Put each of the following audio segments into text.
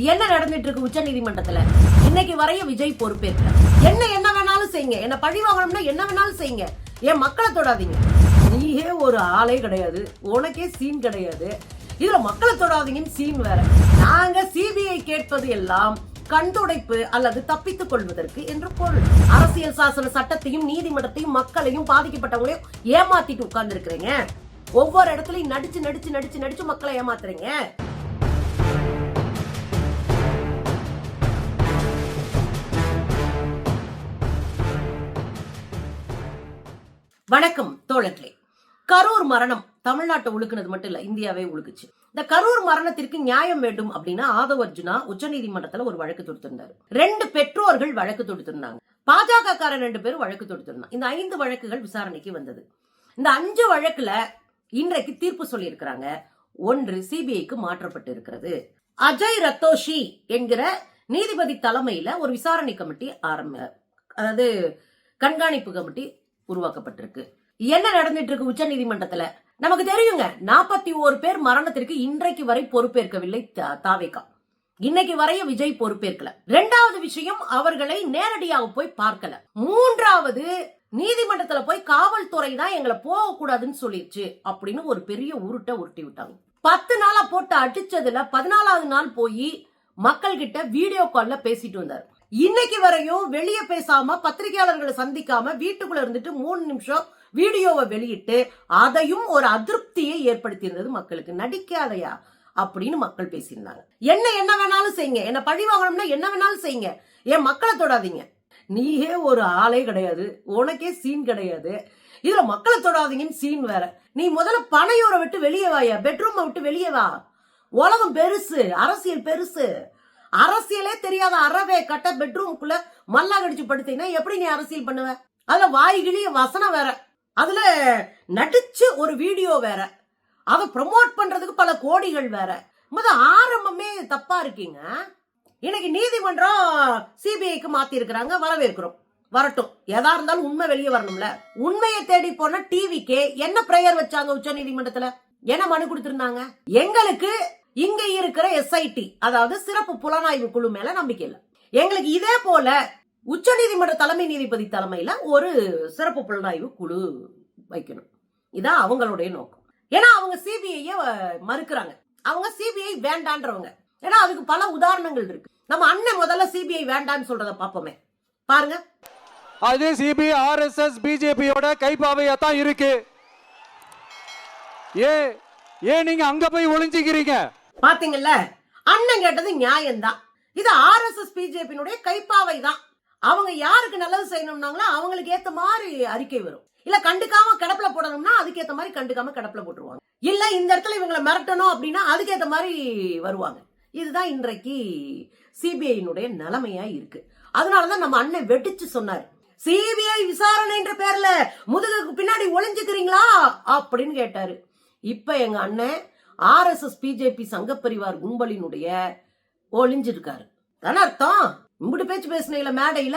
என்ன நடந்துட்டு இருக்கு உச்ச நீதிமன்றத்துல இன்னைக்கு வரைய விஜய் பொறுப்பேற்க என்ன என்ன வேணாலும் செய்யுங்க. என்ன பழி வாங்கணும்னா என்ன வேணாலும் செய்யுங்க. என் மக்களை தொடாதீங்க? நீயே ஒரு ஆளே கிடையாது. உனக்கே சீன் கிடையாது. இதுல மக்களை தொடாதீங்கன்னு சீன் வேற. நாங்க சிபிஐ கேட்பது எல்லாம் கண்துடைப்பு அல்லது தப்பித்துக் கொள்வதற்கு என்று பொருள். அரசியல் சாசன சட்டத்தையும் நீதிமன்றத்தையும் மக்களையும் பாதிக்கப்பட்டவங்களையும் ஏமாத்திட்டு உட்கார்ந்து இருக்கிறீங்க ஒவ்வொரு இடத்துலயும் நடிச்சு நடிச்சு நடிச்சு நடிச்சு மக்களை ஏமாத்துறீங்க. வணக்கம் தோழர்களே. கரூர் மரணம் தமிழ்நாட்டை உழுக்குனது மட்டும் இல்ல இந்தியாவே உழுக்குச்சு இந்த கரூர் மரணத்திற்கு நியாயம் வேண்டும் அப்படின்னா ஆதவ அர்ஜுனா உச்சநீதிமன்றத்துல ஒரு வழக்கு தொடுத்திருந்தாரு. ரெண்டு பெற்றோர்கள் வழக்கு தொடுத்திருந்தாங்க. பாஜக காரன் ரெண்டு பேரும் வழக்கு தொடுத்திருந்தாங்க இந்த ஐந்து வழக்குகள் விசாரணைக்கு வந்தது. இந்த அஞ்சு வழக்குல இன்றைக்கு தீர்ப்பு சொல்லியிருக்கிறாங்க. ஒன்று சிபிஐக்கு மாற்றப்பட்டு இருக்கிறது. அஜய் ரத்தோஷி என்கிற நீதிபதி தலைமையில ஒரு விசாரணை கமிட்டி ஆரம்ப அதாவது கண்காணிப்பு கமிட்டி உருவாக்கப்பட்டிருக்கு. என்ன நடந்துட்டு இருக்கு உச்ச நீதிமன்றத்துல நமக்கு தெரியுங்க நாற்பத்தி ஓரு பேர் மரணத்திற்கு இன்றைக்கு வரை பொறுப்பேற்கவில்லை தா- தாவேகா. இன்னைக்கு வரைய விஜய் பொறுப்பேற்கல. ரெண்டாவது விஷயம் அவர்களை நேரடியாக போய் பார்க்கல. மூன்றாவது நீதிமன்றத்துல போய் காவல்துறை தான் எங்களை போக கூடாதுன்னு சொல்லிருச்சு அப்படின்னு ஒரு பெரிய உருட்டை உருட்டி விட்டாங்க. பத்து நாளா போட்டு அடிச்சதுல பதினாலாவது நாள் போய் மக்கள் கிட்ட வீடியோ கால்ல பேசிட்டு வந்தார். இன்னைக்கு வரையும் வெளியே பேசாம பத்திரிகையாளர்களை சந்திக்காம வீட்டுக்குள்ள இருந்துட்டு மூணு நிமிஷம் வீடியோவை வெளியிட்டு அதையும் ஒரு அதிருப்தியை ஏற்படுத்தியிருந்தது மக்களுக்கு. நடிக்காதையா? அப்படின்னு மக்கள் பேசியிருந்தாங்க. என்ன என்ன வேணாலும் செய்யுங்க. என்ன பழி வாங்கணும்னா என்ன வேணாலும் செய்யுங்க. என் மக்களை தொடாதீங்க? நீயே ஒரு ஆளே கிடையாது. உனக்கே சீன் கிடையாது. இதுல மக்களை தொடாதீங்கன்னு சீன் வேற. நீ முதல்ல பனையூரை விட்டு வெளியே வாயா? பெட்ரூமை விட்டு வெளியே வா. உலகம் பெருசு. அரசியல் பெருசு. அரசியலே தெரியாத அறவே கட்ட பெட்ரூமுக்குள்ள மல்லா கடிச்சு படுத்தீங்கன்னா எப்படி நீ அரசியல் பண்ணுவ? அதுல வாய்கிழிய வசனம் வேற. அதுல நடிச்சு ஒரு வீடியோ வேற. அதை ப்ரமோட் பண்றதுக்கு பல கோடிகள் வேற. முத ஆரம்பமே தப்பா இருக்கீங்க. இன்னைக்கு நீதிமன்றம் சிபிஐக்கு மாத்தி இருக்கிறாங்க வரவேற்கிறோம். வரட்டும். எதா இருந்தாலும் உண்மை வெளியே வரணும்ல. உண்மையை தேடி போன டிவிக்கே என்ன பிரேயர் வச்சாங்க உச்ச நீதிமன்றத்துல என்ன மனு கொடுத்திருந்தாங்க? எங்களுக்கு இங்க இருக்கிற எஸ்ஐடி அதாவது சிறப்பு புலனாய்வு குழு மேல நம்பிக்கை இல்ல. எங்களுக்கு இதே போல உச்ச நீதிமன்ற தலைமை நீதிபதி தலைமையில ஒரு சிறப்பு புலனாய்வு குழு வைக்கணும். இதான் அவங்களுடைய நோக்கம். ஏன்னா அவங்க சிபிஐய மறுக்கிறாங்க. அவங்க சிபிஐ வேண்டான்றவங்க. ஏன்னா அதுக்கு பல உதாரணங்கள் இருக்கு. நம்ம அண்ணன் முதல்ல சிபிஐ வேண்டான்னு சொல்றத பாப்போமே பாருங்க. அது சிபி ஆர்எஸ்எஸ் பிஜேபியோட கைப்பாவையா தான் இருக்கு. ஏ ஏன் நீங்க அங்க போய் ஒளிஞ்சுக்கிறீங்க? பாத்தீங்கல்ல? அண்ணன் கேட்டது நியாயம்தான். இது ஆர்எஸ்எஸ் பிஜேபியினுடைய கைப்பாவை தான் அவங்க யாருக்கு நல்லது செய்யணும்னாங்களோ அவங்களுக்கு ஏத்த மாதிரி அறிக்கை வரும். இல்ல கண்டுக்காம கிடப்புல போடணும்னா அதுக்கு ஏத்த மாதிரி கண்டுக்காம கிடப்புல போட்டுருவாங்க. இல்ல இந்த இடத்துல இவங்களை மிரட்டணும் அப்படின்னா அதுக்கு ஏத்த மாதிரி வருவாங்க. இதுதான் இன்றைக்கு சிபிஐனுடைய நிலைமையா இருக்கு. அதனாலதான் நம்ம அண்ணன் வெடிச்சு சொன்னாரு. சிபிஐ விசாரணை என்ற பேர்ல முதுகுக்கு பின்னாடி ஒளிஞ்சுக்கிறீங்களா? அப்படின்னு கேட்டாரு. இப்ப எங்க அண்ணன் ஆர்எஸ்எஸ் பிஜேபி சங்கப்பரிவார் கும்பலினுடைய ஒளிஞ்சிருக்காரு. தானே அர்த்தம்? இம்புட்டு பேச்சு பேசுனீங்கள மேடையில?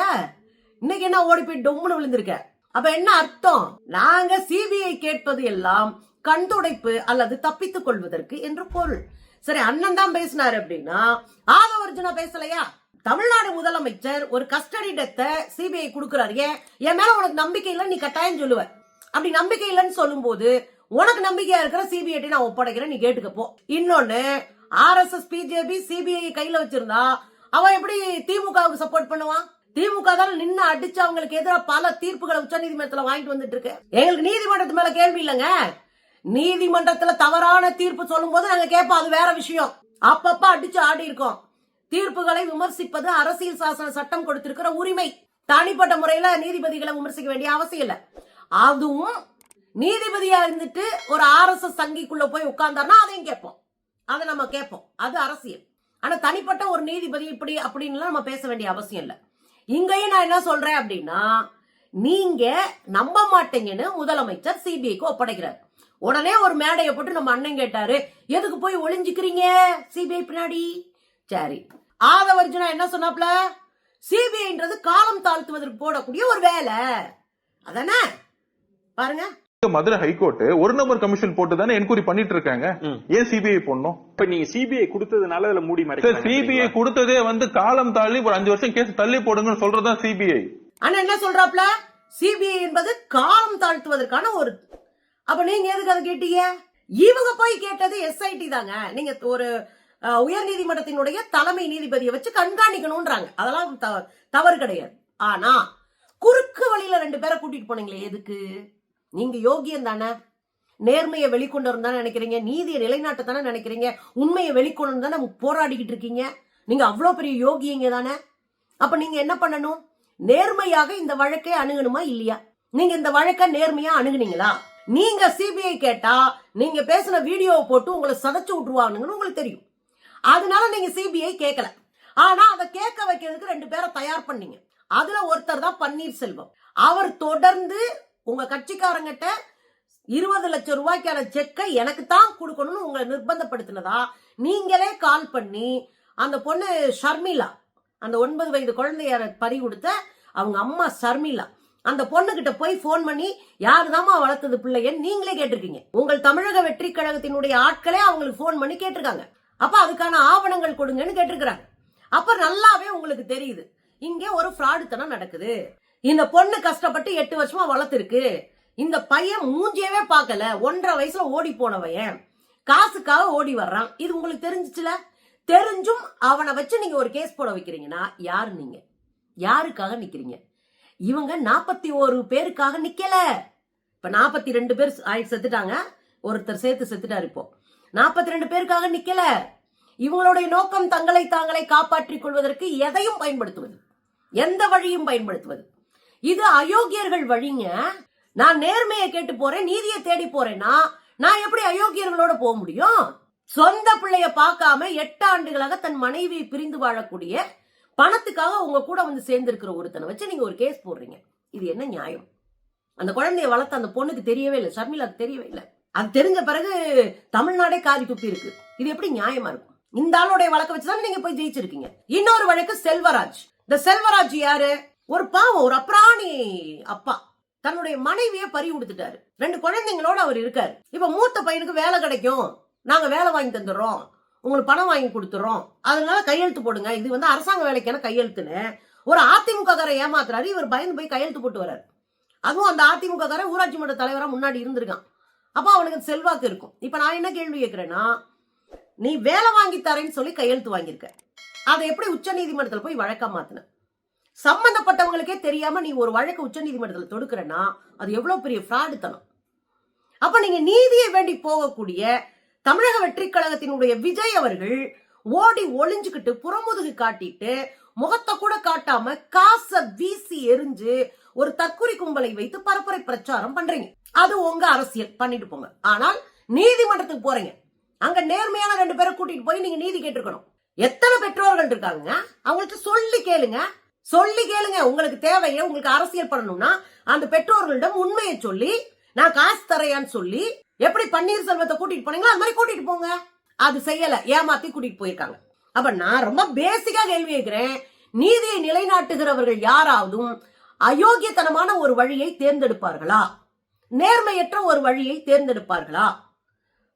இன்னைக்கு என்ன ஓடி போய் டொம்முன்னு விழுந்திருக்க? அப்ப என்ன அர்த்தம்? நாங்க சிபிஐ கேட்பது எல்லாம் கண்துடைப்பு அல்லது தப்பித்துக் கொள்வதற்கு என்று பொருள். சரி அண்ணன் தான் பேசினாரு அப்படின்னா ஆதவர்ஜுனா பேசலையா? தமிழ்நாடு முதலமைச்சர் ஒரு கஸ்டடி டெத்த சிபிஐ கொடுக்குறாரு. ஏன்? என் மேல உனக்கு நம்பிக்கை இல்லை நீ கட்டாயம் சொல்லுவ. அப்படி நம்பிக்கை இல்லைன்னு சொல்லும்போது உனக்கு நம்பிக்கையா இருக்கிற சிபிஐடி நான் ஒப்படைக்கிறேன் நீ கேட்டுக்க போ. இன்னொன்னு ஆர்எஸ்எஸ் பிஜேபி சிபிஐ கையில வச்சிருந்தா அவன் எப்படி திமுகவுக்கு சப்போர்ட் பண்ணுவான் திமுக தான் நின்று அடிச்சு அவங்களுக்கு எதிராக பல தீர்ப்புகளை உச்ச நீதிமன்றத்துல வாங்கிட்டு வந்துட்டு இருக்கு எங்களுக்கு நீதிமன்றத்து மேல கேள்வி இல்லைங்க. நீதிமன்றத்துல தவறான தீர்ப்பு சொல்லும் போது நாங்க கேட்போம் அது வேற விஷயம். அப்பப்ப அடிச்சு ஆடி இருக்கோம். தீர்ப்புகளை விமர்சிப்பது அரசியல் சாசன சட்டம் கொடுத்திருக்கிற உரிமை. தனிப்பட்ட முறையில நீதிபதிகளை விமர்சிக்க வேண்டிய அவசியம் இல்லை. அதுவும் நீதிபதியா இருந்துட்டு ஒரு ஆர்எஸ்எஸ் சங்கிக்குள்ள போய் உட்கார்ந்தாருன்னா அதையும் கேட்போம். அதை நம்ம கேட்போம். அது அரசியல். ஆனா தனிப்பட்ட ஒரு நீதிபதி இப்படி அப்படின்லாம் நம்ம பேச வேண்டிய அவசியம் இல்லை. இங்கேயும் நான் என்ன சொல்றேன் அப்படின்னா நீங்க நம்ப மாட்டீங்கன்னு முதலமைச்சர் சிபிஐக்கு ஒப்படைக்கிறார். உடனே ஒரு மேடையை போட்டு நம்ம அண்ணன் கேட்டாரு எதுக்கு போய் ஒளிஞ்சுக்கிறீங்க சிபிஐ பின்னாடி? சரி. ஆதவர்ஜுனா என்ன சொன்னாப்ல சிபிஐன்றது காலம் தாழ்த்துவதற்கு போடக்கூடிய ஒரு வேலை. அதானே? பாருங்க. மதுரை ஹைகோர்ட் ஒரு நம்பர் கமிஷன் போட்டு தானே என்கொயரி பண்ணிட்டு இருக்காங்க. ஏன் சிபிஐ போடணும்? இப்ப நீங்க சிபிஐ கொடுத்ததுனால அதுல மூடி மறைக்கிறாங்க சிபிஐ கொடுத்ததே வந்து காலம் தாண்டி ஒரு அஞ்சு வருஷம் கேஸ் தள்ளி போடுங்கன்னு சொல்றதுதான் சிபிஐ ஆனா என்ன சொல்றாப்ல? சிபிஐ என்பது காலம் தாழ்த்துவதற்கான ஒரு அப்ப நீங்க எதுக்கு அதை கேட்டீங்க? இவங்க போய் கேட்டது எஸ்ஐடி தாங்க. நீங்க ஒரு உயர் நீதிமன்றத்தினுடைய தலைமை நீதிபதியை வச்சு கண்காணிக்கணும்ன்றாங்க. அதெல்லாம் தவறு கிடையாது. ஆனா குறுக்கு வழியில ரெண்டு பேரை கூட்டிட்டு போனீங்களே எதுக்கு? நீங்க யோகியம் தானே? நேர்மையை வெளிக்கொண்டு தானே நினைக்கிறீங்க நீதியை நிலைநாட்ட தானே நினைக்கிறீங்க உண்மையை வெளிக்கொண்டு தானே போராடிக்கிட்டு இருக்கீங்க? நீங்க அவ்வளோ பெரிய யோகியங்க தானே? அப்ப நீங்க என்ன பண்ணணும்? நேர்மையாக இந்த வழக்கை அணுகணுமா இல்லையா? நீங்க இந்த வழக்கை நேர்மையா அணுகுனீங்களா? நீங்க சிபிஐ கேட்டா நீங்க பேசின வீடியோவை போட்டு உங்களை சதைச்சு விட்டுருவாங்கன்னு உங்களுக்கு தெரியும். அதனால நீங்க சிபிஐ கேட்கல ஆனா அதை கேட்க வைக்கிறதுக்கு ரெண்டு பேரை தயார் பண்ணீங்க. அதுல ஒருத்தர் தான் பன்னீர்செல்வம். அவர் தொடர்ந்து உங்க கட்சிக்காரங்கிட்ட இருபது லட்சம் ரூபாய்க்கான செக்கை எனக்கு தான் கொடுக்கணும்னு உங்களை நிர்பந்தப்படுத்தினதா? நீங்களே கால் பண்ணி அந்த பொண்ணு ஷர்மிளா அந்த ஒன்பது வயது குழந்தைய பறி கொடுத்த அவங்க அம்மா ஷர்மிளா அந்த பொண்ணுகிட்ட போய் ஃபோன் பண்ணி யாருதாம்மா வளர்த்தது பிள்ளையன்னு நீங்களே கேட்டிருக்கீங்க. உங்கள் தமிழக வெற்றி கழகத்தினுடைய ஆட்களே அவங்களுக்கு ஃபோன் பண்ணி கேட்டிருக்காங்க. அப்ப அதுக்கான ஆவணங்கள் கொடுங்கன்னு கேட்டிருக்கிறாங்க. அப்ப நல்லாவே உங்களுக்கு தெரியுது. இங்கே ஒரு ஃப்ராடுத்தனம் நடக்குது. இந்த பொண்ணு கஷ்டப்பட்டு எட்டு வருஷமா வளர்த்துருக்கு. இந்த பையன் மூஞ்சியவே பார்க்கல. ஒன்றரை வயசுல ஓடி போனவன். காசுக்காக ஓடி வர்றான். இது உங்களுக்கு தெரிஞ்சிச்சுல? தெரிஞ்சும் அவனை வச்சு நீங்க ஒரு கேஸ் போட வைக்கிறீங்கன்னா யாரு நீங்க? யாருக்காக நிக்கிறீங்க? இவங்க நாற்பத்தி ஒரு பேருக்காக நிக்கல. இப்ப நாற்பத்தி ரெண்டு பேர் ஆயி செத்துட்டாங்க. ஒருத்தர் சேர்த்து செத்துட்டாரு இப்போ. நாற்பத்தி ரெண்டு பேருக்காக நிக்கல. இவங்களுடைய நோக்கம் தங்களை தாங்களை காப்பாற்றிக் கொள்வதற்கு எதையும் பயன்படுத்துவது? எந்த வழியும் பயன்படுத்துவது? இது அயோக்கியர்கள் வழிங்க. நான் நேர்மையை கேட்டு போறேன் நீதியை தேடி போறேன்னா நான் எப்படி அயோக்கியர்களோட போக முடியும்? சொந்த பிள்ளைய பார்க்காம எட்டு ஆண்டுகளாக தன் மனைவியை பிரிந்து வாழக்கூடிய பணத்துக்காக உங்க கூட வந்து சேர்ந்திருக்கிற ஒருத்தனை வச்சு நீங்க ஒரு கேஸ் போடுறீங்க. இது என்ன நியாயம்? அந்த குழந்தைய வளர்த்த அந்த பொண்ணுக்கு தெரியவே இல்லை ஷர்மிளாக்கு தெரியவே இல்லை. அது தெரிஞ்ச பிறகு தமிழ்நாடே காதி துப்பி இருக்கு. இது எப்படி நியாயமா இருக்கும்? இந்த ஆளுடைய வழக்க வச்சுதான் நீங்க போய் ஜெயிச்சிருக்கீங்க. இன்னொரு வழக்கு செல்வராஜ். இந்த செல்வராஜ் யாரு? ஒரு பாவம் ஒரு அப்ராணி அப்பா. தன்னுடைய மனைவியை பறி கொடுத்துட்டாரு ரெண்டு குழந்தைங்களோட அவர் இருக்காரு. இப்ப மூத்த பையனுக்கு வேலை கிடைக்கும். நாங்க வேலை வாங்கி தந்துடுறோம். உங்களுக்கு பணம் வாங்கி கொடுத்துறோம் அதனால கையெழுத்து போடுங்க. இது வந்து அரசாங்க வேலைக்கான கையெழுத்துன்னு. ஒரு அதிமுக காரை ஏமாத்துறாரு. இவர் பயந்து போய் கையெழுத்து போட்டு வர்றாரு. அதுவும் அந்த அதிமுக காரை ஊராட்சி மன்ற தலைவரா முன்னாடி இருந்திருக்கான். அப்போ அவனுக்கு செல்வாக்கு இருக்கும். இப்ப நான் என்ன கேள்வி கேட்கிறேன்னா நீ வேலை வாங்கி தரேன்னு சொல்லி கையெழுத்து வாங்கியிருக்க. அதை எப்படி உச்ச நீதிமன்றத்தில் போய் வழக்கம் மாத்தின சம்பந்தப்பட்டவங்களுக்கே தெரியாம நீ ஒரு வழக்கு உச்ச நீதிமன்றத்தில் தொடுக்கிறன்னா அது எவ்வளவு பெரிய ஃப்ராடுத்தனம் அப்ப நீங்க நீதியை வேண்டி போகக்கூடிய தமிழக வெற்றி கழகத்தினுடைய விஜய் அவர்கள் ஓடி ஒளிஞ்சுக்கிட்டு புறமுதுகு காட்டிட்டு முகத்தை கூட காட்டாம காசை வீசி எரிஞ்சு ஒரு தற்குறி கும்பலை வைத்து பரப்புரை பிரச்சாரம் பண்றீங்க. அது உங்க அரசியல். பண்ணிட்டு போங்க. ஆனால் நீதிமன்றத்துக்கு போறீங்க. அங்க நேர்மையான ரெண்டு பேரை கூட்டிட்டு போய் நீங்க நீதி கேட்டிருக்கணும். எத்தனை பெற்றோர்கள் இருக்காங்க? அவங்கள்ட்ட சொல்லி கேளுங்க. சொல்லி கேளுங்க. உங்களுக்கு தேவையை உங்களுக்கு அரசியல் பண்ணணும்னா அந்த பெற்றோர்களிடம் உண்மையை சொல்லி நான் காசு தரையான்னு சொல்லி எப்படி பன்னீர்செல்வத்தை கூட்டிட்டு போனீங்களோ அது மாதிரி கூட்டிட்டு போங்க. அது செய்யல ஏமாத்தி கூட்டிட்டு போயிருக்காங்க. அப்ப நான் ரொம்ப பேசிக்கா கேள்வி கேட்கிறேன். நீதியை நிலைநாட்டுகிறவர்கள் யாராவதும் அயோக்கியத்தனமான ஒரு வழியை தேர்ந்தெடுப்பார்களா? நேர்மையற்ற ஒரு வழியை தேர்ந்தெடுப்பார்களா?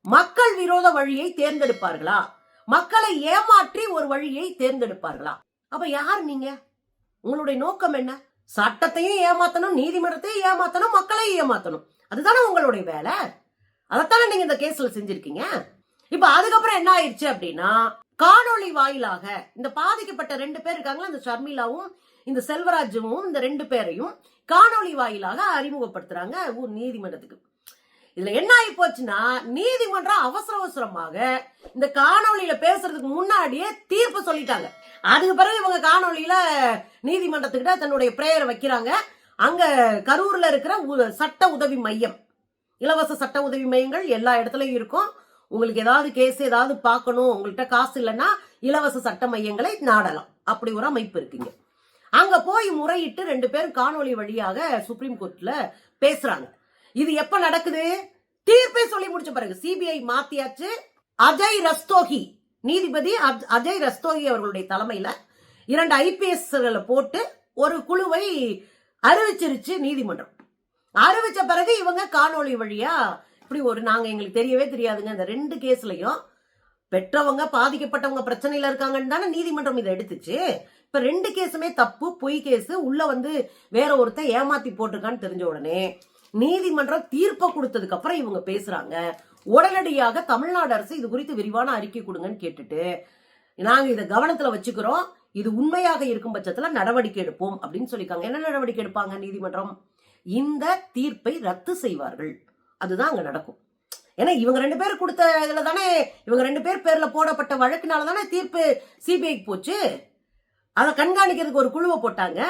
மக்கள் விரோத வழியை தேர்ந்தெடுப்பார்களா? மக்களை ஏமாற்றி ஒரு வழியை தேர்ந்தெடுப்பார்களா? அப்ப யார் நீங்க? உங்களுடைய நோக்கம் என்ன? சட்டத்தையும் ஏமாத்தணும் நீதிமன்றத்தையும் ஏமாத்தணும் மக்களையும் ஏமாத்தணும். அதுதானே உங்களுடைய வேலை. அதைத்தானே நீங்க இந்த கேஸ்ல செஞ்சிருக்கீங்க. இப்ப அதுக்கப்புறம் என்ன ஆயிடுச்சு அப்படின்னா காணொளி வாயிலாக இந்த பாதிக்கப்பட்ட ரெண்டு பேர் இருக்காங்களா இந்த ஷர்மிளாவும் இந்த செல்வராஜுவும் இந்த ரெண்டு பேரையும் காணொளி வாயிலாக அறிமுகப்படுத்துறாங்க ஊர் நீதிமன்றத்துக்கு. இதுல என்ன ஆகி போச்சுன்னா நீதிமன்றம் அவசர அவசரமாக இந்த காணொலியில பேசுறதுக்கு முன்னாடியே தீர்ப்பு சொல்லிட்டாங்க. அதுக்கு பிறகு இவங்க காணொலியில நீதிமன்றத்துக்கிட்ட தன்னுடைய பிரேயரை வைக்கிறாங்க. அங்க கரூர்ல இருக்கிற உ- சட்ட உதவி மையம் இலவச சட்ட உதவி மையங்கள் எல்லா இடத்துலயும் இருக்கும். உங்களுக்கு ஏதாவது கேஸ் ஏதாவது பார்க்கணும் உங்கள்கிட்ட காசு இல்லைன்னா இலவச சட்ட மையங்களை நாடலாம். அப்படி ஒரு அமைப்பு இருக்குங்க. அங்க போய் முறையிட்டு ரெண்டு பேரும் காணொளி வழியாக சுப்ரீம் கோர்ட்ல பேசுறாங்க. இது எப்ப நடக்குது? தீர்ப்பை சொல்லி முடிச்ச பிறகு. சிபிஐ மாத்தியாச்சு. அஜய் ரஸ்தோகி. நீதிபதி அஜய் ரஸ்தோகி அவர்களுடைய தலைமையில இரண்டு ஐபிஎஸ் போட்டு ஒரு குழுவை அறிவிச்சிருச்சு நீதிமன்றம். அறிவிச்ச பிறகு இவங்க காணொளி வழியா இப்படி ஒரு நாங்க எங்களுக்கு தெரியவே தெரியாதுங்க. இந்த ரெண்டு கேஸ்லயும் பெற்றவங்க பாதிக்கப்பட்டவங்க பிரச்சனையில இருக்காங்கன்னு தானே நீதிமன்றம் இதை எடுத்துச்சு. இப்ப ரெண்டு கேஸுமே தப்பு. பொய் கேஸ். உள்ள வந்து வேற ஒருத்தன் ஏமாத்தி போட்டிருக்கான்னு தெரிஞ்ச உடனே நீதிமன்றம் தீர்ப்பை கொடுத்ததுக்கு அப்புறம் இவங்க பேசுறாங்க. உடனடியாக தமிழ்நாடு அரசு இது குறித்து விரிவான அறிக்கை கொடுங்கன்னு கேட்டுட்டு நாங்க இதை கவனத்துல வச்சுக்கிறோம். இது உண்மையாக இருக்கும் பட்சத்துல நடவடிக்கை எடுப்போம் அப்படின்னு சொல்லியிருக்காங்க. என்ன நடவடிக்கை எடுப்பாங்க நீதிமன்றம்? இந்த தீர்ப்பை ரத்து செய்வார்கள். அதுதான் அங்க நடக்கும். ஏன்னா இவங்க ரெண்டு பேர் கொடுத்த இதுல தானே இவங்க ரெண்டு பேர் பேர்ல போடப்பட்ட வழக்குனால தானே தீர்ப்பு சிபிஐக்கு போச்சு. அதை கண்காணிக்கிறதுக்கு ஒரு குழுவை போட்டாங்க.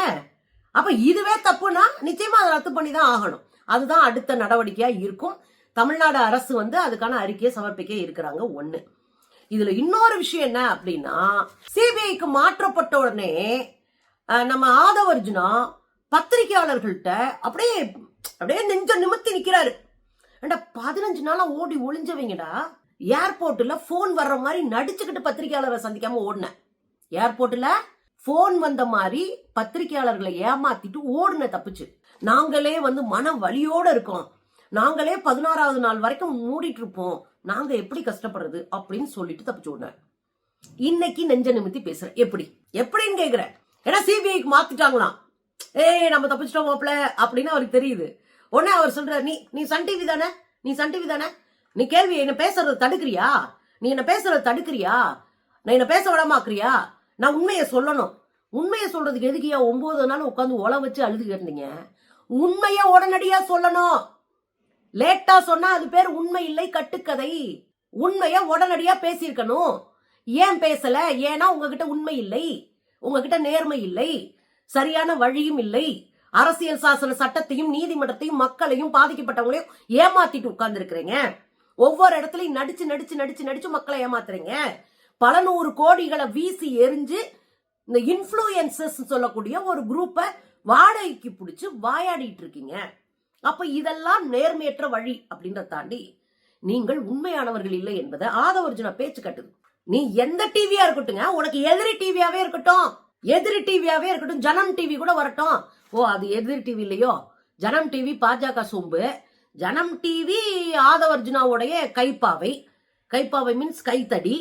அப்ப இதுவே தப்புனா நிச்சயமா அதை ரத்து பண்ணி தான் ஆகணும். அதுதான் அடுத்த நடவடிக்கையா இருக்கும். தமிழ்நாடு அரசு வந்து அதுக்கான அறிக்கையை சமர்ப்பிக்க இருக்கிறாங்க. ஒண்ணு. இதுல இன்னொரு விஷயம் என்ன அப்படின்னா சிபிஐக்கு மாற்றப்பட்ட உடனே நம்ம ஆதவர்ஜுனா பத்திரிகையாளர்கள்ட்ட அப்படியே அப்படியே நெஞ்ச நிமித்தி நிக்கிறாரு. ஏண்டா பதினஞ்சு நாளா ஓடி ஒளிஞ்சவங்கடா. ஏர்போர்ட்ல போன் வர்ற மாதிரி நடிச்சுக்கிட்டு பத்திரிகையாளரை சந்திக்காம ஓடினேன் ஏர்போர்ட்ல போன் வந்த மாதிரி பத்திரிகையாளர்களை ஏமாத்திட்டு ஓடுன தப்பிச்சு. நாங்களே வந்து மன வலியோட இருக்கோம். நாங்களே பதினாறாவது நாள் வரைக்கும் மூடிட்டு இருப்போம். நாங்க எப்படி கஷ்டப்படுறது அப்படின்னு சொல்லிட்டு தப்பிச்சு ஓடினேன் இன்னைக்கு நெஞ்ச நிமித்தி பேசுறேன். எப்படி? எப்படின்னு கேக்குறேன். ஏன்னா சிபிஐக்கு மாத்திட்டாங்களாம். ஏய் நம்ம தப்பிச்சிட்டோம் மாப்ள அப்படின்னு அவருக்கு தெரியுது. உடனே அவர் சொல்றாரு நீ நீ சன் டிவி தானே? நீ சன் டிவி தானே? நீ கேள்வி என்ன பேசுறத தடுக்கிறியா? நீ என்ன பேசுறத தடுக்கிறியா? நான் என்ன பேச விடாமாக்குறியா நான் உண்மையை சொல்லணும். உண்மையை சொல்றதுக்கு ஏன் ஒன்பது நாள் உட்காந்து உழ வச்சு அழுது கேட்டீங்க உண்மையை உடனடியா சொல்லணும். லேட்டா சொன்னா அது பேர் உண்மை இல்லை கட்டுக்கதை. உண்மைய உடனடியா பேசியிருக்கணும். ஏன் பேசல? ஏன்னா உங்ககிட்ட உண்மை இல்லை. உங்ககிட்ட நேர்மை இல்லை. சரியான வழியும் இல்லை. அரசியல் சாசன சட்டத்தையும் நீதிமன்றத்தையும் மக்களையும் பாதிக்கப்பட்டவங்களையும் ஏமாத்திட்டு உட்கார்ந்து ஒவ்வொரு இடத்துலயும் நடிச்சு நடிச்சு நடிச்சு நடிச்சு மக்களை ஏமாத்துறீங்க. பல நூறு கோடிகளை வீசி எரிஞ்சு இந்த இன்ஃப்ளூயன்சஸ் சொல்லக்கூடிய ஒரு குரூப்பை வாடகைக்கு பிடிச்சி வாயாடிட்டு இருக்கீங்க. அப்ப இதெல்லாம் நேர்மையற்ற வழி அப்படின்றத தாண்டி நீங்கள் உண்மையானவர்கள் இல்லை என்பதை ஆதவர்ஜுனா பேச்சு கட்டுது. நீ எந்த டிவியா இருக்கட்டுங்க உனக்கு எதிரி டிவியாவே இருக்கட்டும். எதிரி டிவியாவே இருக்கட்டும் ஜனம் டிவி கூட வரட்டும். ஓ அது எதிரி டிவி இல்லையோ? ஜனம் டிவி பாஜக சொம்பு. ஜனம் டிவி ஆதவர்ஜுனாவுடைய கைப்பாவை. கைப்பாவை மீன்ஸ் கைத்தடி.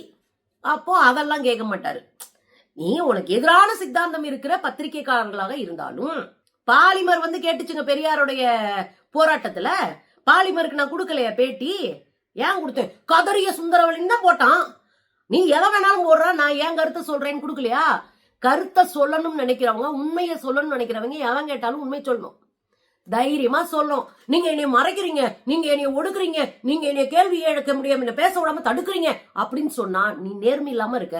அப்போ அதெல்லாம் கேட்க மாட்டாரு. நீ உனக்கு எதிரான சித்தாந்தம் இருக்கிற பத்திரிகைக்காரர்களாக இருந்தாலும் பாலிமர் வந்து கேட்டுச்சுங்க பெரியாருடைய போராட்டத்துல. பாலிமருக்கு நான் கொடுக்கலையா பேட்டி? ஏன் கொடுத்தேன்? கதறிய சுந்தரவழின்னு தான் போட்டான். நீ எதை வேணாலும் போடுற? நான் ஏன் கருத்தை சொல்றேன்னு கொடுக்கலையா? கருத்தை சொல்லணும்னு நினைக்கிறவங்க உண்மையை சொல்லணும்னு நினைக்கிறவங்க எவன் கேட்டாலும் உண்மை சொல்லணும். தைரியமா சொல்லும் நீங்க என்னைய மறைக்கிறீங்க நீங்க என்னைய ஒடுக்குறீங்க நீங்க என்னைய கேள்வி எழுக்க முடியாம என்ன பேச விடாம தடுக்கிறீங்க அப்படின்னு சொன்னா நீ நேர்மை இல்லாம இருக்க.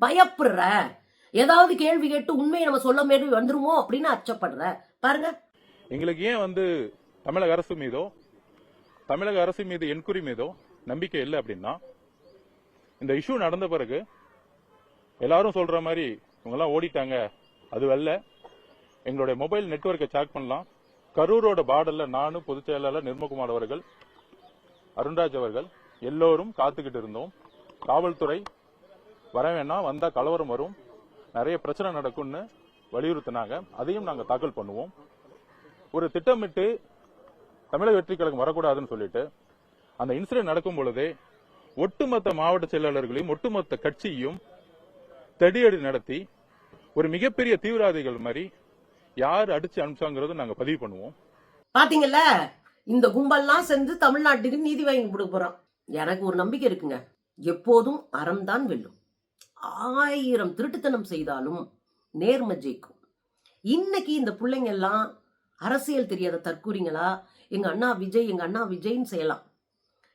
பயப்படுற. ஏதாவது கேள்வி கேட்டு உண்மையை நம்ம சொல்ல மாரி வந்துருமோ அப்படின்னு அச்சப்படுற. பாருங்க. எங்களுக்கு ஏன் வந்து தமிழக அரசு மீதோ தமிழக அரசு மீது என்கொயரி மீதோ நம்பிக்கை இல்லை அப்படின்னா இந்த இஷ்யூ நடந்த பிறகு எல்லாரும் சொல்ற மாதிரி இவங்கெல்லாம் ஓடிட்டாங்க அது அல்ல. எங்களுடைய மொபைல் நெட்வொர்க்கை செக் பண்ணலாம். கரூரோட பார்டர்ல நானும் பொதுச் செயலாளர் நிர்மகுமார் அவர்கள் அருண்ராஜ் அவர்கள் எல்லோரும் காத்துக்கிட்டு இருந்தோம். காவல்துறை வர வேணாம் வந்தா கலவரம் வரும். நிறைய பிரச்சனை நடக்கும்னு வலியுறுத்தினாங்க. அதையும் நாங்க தாக்கல் பண்ணுவோம். ஒரு திட்டமிட்டு தமிழக வெற்றி கழகம் வரக்கூடாதுன்னு சொல்லிட்டு அந்த இன்சிடென்ட் நடக்கும் பொழுதே ஒட்டுமொத்த மாவட்ட செயலாளர்களையும் ஒட்டுமொத்த கட்சியையும் தடியடி நடத்தி ஒரு மிகப்பெரிய தீவிரவாதிகள் மாதிரி யார் அடிச்சு அனுப்பிச்சாங்கிறத நாங்க பதிவு பண்ணுவோம். பாத்தீங்கல்ல இந்த கும்பல்லாம் சேர்ந்து தமிழ்நாட்டுக்கு நீதி வாங்கி கொடுக்க போறோம் எனக்கு ஒரு நம்பிக்கை இருக்குங்க. எப்போதும் அறம்தான் வெல்லும். ஆயிரம் திருட்டுத்தனம் செய்தாலும் நேர்மை ஜெயிக்கும். இன்னைக்கு இந்த பிள்ளைங்க எல்லாம் அரசியல் தெரியாத தற்கூறிங்களா எங்க அண்ணா விஜய் எங்க அண்ணா விஜய்ன்னு செய்யலாம்.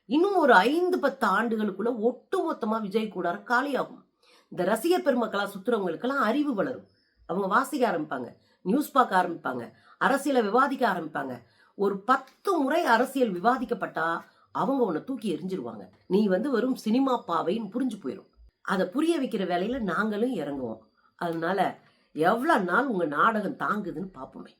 இன்னும் ஒரு ஐந்து பத்து ஆண்டுகளுக்குள்ள ஒட்டுமொத்தமா விஜய் கூடார காலியாகும். இந்த ரசிகர் பெருமக்களா சுத்துறவங்களுக்கெல்லாம் அறிவு வளரும். அவங்க வாசிக்க ஆரம்பிப்பாங்க நியூஸ் பார்க்க ஆரம்பிப்பாங்க அரசியலை விவாதிக்க ஆரம்பிப்பாங்க. ஒரு பத்து முறை அரசியல் விவாதிக்கப்பட்டா அவங்க உன்னை தூக்கி எரிஞ்சிருவாங்க நீ வந்து வெறும் சினிமா பாவைன்னு புரிஞ்சு போயிடும் அதை புரிய வைக்கிற வேலையில் நாங்களும் இறங்குவோம். அதனால எவ்வளோ நாள் உங்கள் நாடகம் தாங்குதுன்னு பார்ப்போமே